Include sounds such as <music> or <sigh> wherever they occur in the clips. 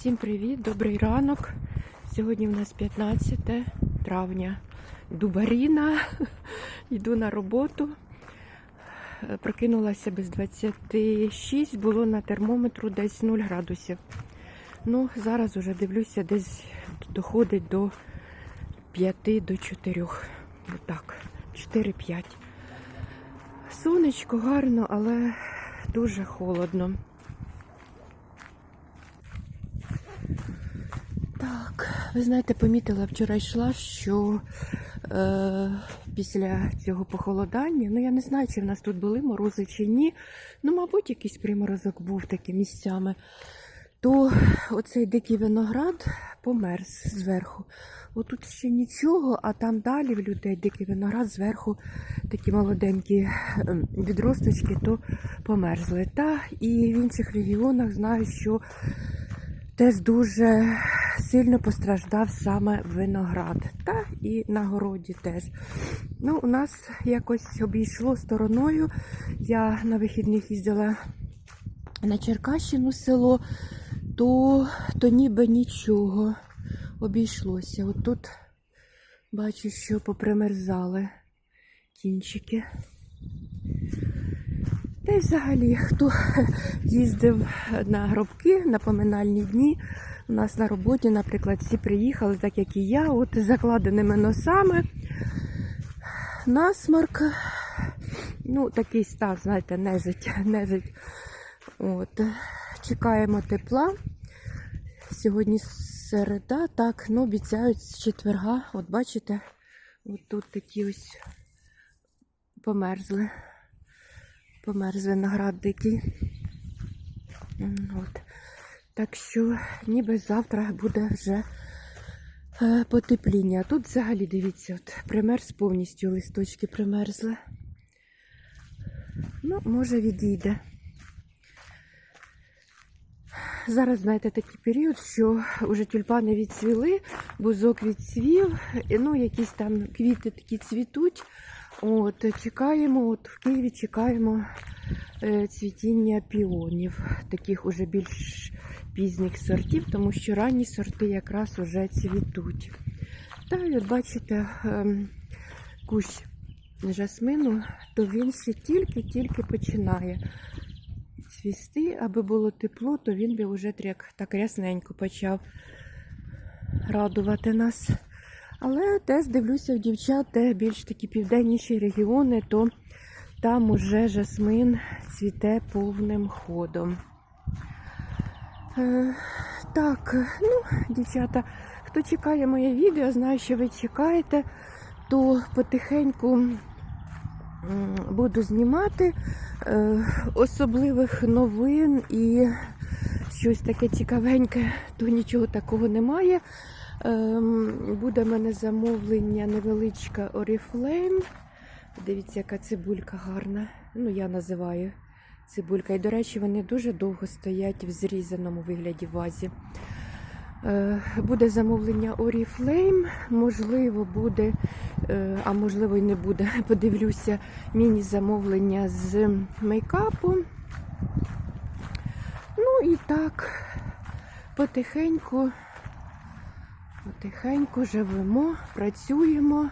Всім привіт, добрий ранок. Сьогодні у нас 15 травня. Дубаріна. <laughs> Йду на роботу. Е, Прокинулася без 26, було на термометру десь 0 градусів. Ну, зараз уже дивлюся, десь доходить до 5 до 4. Отак, 4-5. Сонечко гарно, але дуже холодно. Так, ви знаєте, помітила, вчора йшла, що е, після цього похолодання, ну я не знаю, чи в нас тут були морози чи ні, ну, мабуть, якийсь приморозок був такими місцями, то оцей дикий виноград померз зверху. Отут ще нічого, а там далі в людей дикий виноград зверху такі молоденькі ем, відросточки, то померзли. Та і в інших регіонах знаю, що теж дуже сильно постраждав саме виноград. Та і на городі теж. Ну, у нас якось обійшло стороною. Я на вихідних їздила на Черкащину село, то, то ніби нічого обійшлося. От тут бачу, що попримерзали кінчики. Та й взагалі, хто їздив на гробки на поминальні дні, у нас на роботі, наприклад, всі приїхали, так як і я, от з закладеними носами. Насморк. Ну, такий став, знаєте, нежить, нежить. От. Чекаємо тепла. Сьогодні середа, так, ну, обіцяють з четверга. От бачите, от тут такі ось померзли. Померз виноград дикий. От. Так що ніби завтра буде вже е, потепління. Тут взагалі дивіться, от примерз повністю листочки примерзли. Ну, може відійде. Зараз, знаєте, такий період, що вже тюльпани відцвіли, бузок відцвів, ну, якісь там квіти такі цвітуть. От, чекаємо, от в Києві чекаємо е, цвітіння піонів, таких уже більш пізніх сортів, тому що ранні сорти якраз уже цвітуть. Та от бачите, ем, кущ жасмину, то він ще тільки-тільки починає цвісти, аби було тепло, то він би вже так рясненько почав радувати нас. Але теж дивлюся в дівчат, де більш такі південніші регіони, то там уже жасмин цвіте повним ходом. Е, так, ну, дівчата, хто чекає моє відео, знаю, що ви чекаєте, то потихеньку буду знімати е, особливих новин і щось таке цікавеньке, то нічого такого немає. Ем, Буде в мене замовлення невеличка Oriflame. Дивіться, яка цибулька гарна. Ну, я називаю цибулька. І, до речі, вони дуже довго стоять в зрізаному вигляді вазі. Е, Буде замовлення Oriflame. Можливо, буде, е, а можливо і не буде. <laughs> Подивлюся, міні-замовлення з мейкапу. Ну і так, потихеньку. Потихеньку живемо, працюємо.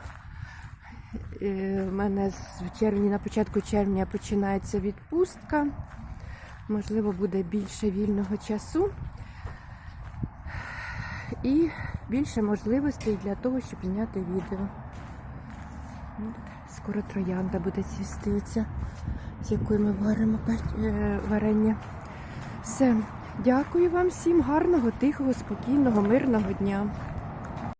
Е, У мене з- в червні, на початку червня починається відпустка. Можливо, буде більше вільного часу і більше можливостей для того, щоб зняти відео. Скоро троянда буде цвісти, з якою ми варимо е, варення. Все, дякую вам всім, гарного, тихого, спокійного, мирного дня.